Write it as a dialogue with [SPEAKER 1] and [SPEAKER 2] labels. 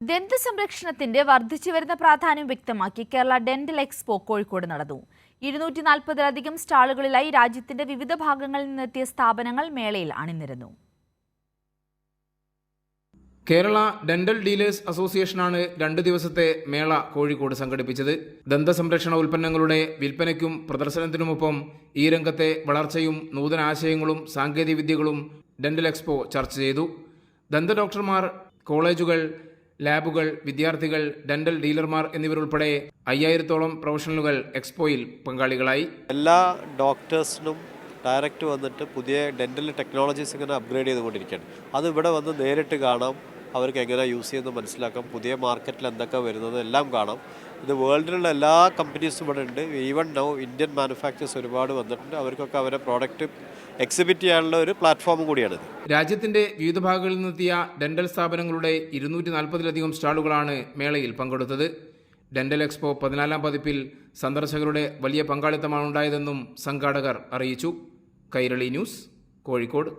[SPEAKER 1] ദന്ത സംരക്ഷണത്തിന്റെ വർദ്ധിച്ചു വരുന്ന പ്രാധാന്യം വ്യക്തമാക്കി കേരള ഡെന്റൽ എക്സ്പോ കോഴിക്കോട് നടന്നു. ഇരുന്നൂറ്റി നാൽപ്പതിലധികം സ്റ്റാളുകളിലായി രാജ്യത്തിന്റെ വിവിധ ഭാഗങ്ങളിൽ നിന്നെത്തിയ സ്ഥാപനങ്ങൾ മേളയിൽ അണിനിരന്നു.
[SPEAKER 2] കേരള ഡെന്റൽ ഡീലേഴ്സ് അസോസിയേഷനാണ് രണ്ട് ദിവസത്തെ മേള കോഴിക്കോട് സംഘടിപ്പിച്ചത്. ദന്തസംരക്ഷണ ഉൽപ്പന്നങ്ങളുടെ വിൽപ്പനയ്ക്കും പ്രദർശനത്തിനുമൊപ്പം ഈ രംഗത്തെ വളർച്ചയും നൂതന ആശയങ്ങളും സാങ്കേതികവിദ്യകളും ഡെന്റൽ എക്സ്പോ ചർച്ച ചെയ്തു. ദന്ത ഡോക്ടർമാർ കോളേജുകൾ ലാബുകൾ വിദ്യാർത്ഥികൾ ഡെന്റൽ ഡീലർമാർ എന്നിവരുൾപ്പെടെ അയ്യായിരത്തോളം പ്രൊഫഷണലുകൾ എക്സ്പോയിൽ പങ്കാളികളായി.
[SPEAKER 3] എല്ലാ ഡോക്ടേഴ്സിനും ഡയറക്റ്റ് വന്നിട്ട് പുതിയ ഡെന്റൽ ടെക്നോളജീസ് ഇങ്ങനെ അപ്ഗ്രേഡ് ചെയ്തുകൊണ്ടിരിക്കുകയാണ്. അത് ഇവിടെ വന്ന് നേരിട്ട് കാണാം. അവർക്ക് എങ്ങനെ യൂസ് ചെയ്യുന്നത് മനസ്സിലാക്കാം. പുതിയ മാർക്കറ്റിൽ എന്തൊക്കെ വരുന്നത് എല്ലാം കാണാം. ഇത് വേൾഡിലുള്ള എല്ലാ കമ്പനീസും ഇവിടെ ഉണ്ട്. ഈവൻ നൗ ഇന്ത്യൻ മാനുഫാക്ചേഴ്സ് ഒരുപാട് വന്നിട്ടുണ്ട്. അവർക്കൊക്കെ അവരുടെ പ്രോഡക്റ്റ് എക്സിബിറ്റ് ചെയ്യാനുള്ള ഒരു പ്ലാറ്റ്ഫോം കൂടിയാണിത്.
[SPEAKER 2] രാജ്യത്തിന്റെ വിവിധ ഭാഗങ്ങളിൽ നിന്നെത്തിയ ഡെന്റൽ സ്ഥാപനങ്ങളുടെ ഇരുന്നൂറ്റി നാൽപ്പതിലധികം സ്റ്റാളുകളാണ് മേളയിൽ പങ്കെടുത്തത്. ഡെന്റൽ എക്സ്പോ പതിനാലാം പതിപ്പിൽ സന്ദർശകരുടെ വലിയ പങ്കാളിത്തമാണ് ഉണ്ടായതെന്നും സംഘാടകർ അറിയിച്ചു. കൈരളി ന്യൂസ് കോഴിക്കോട്.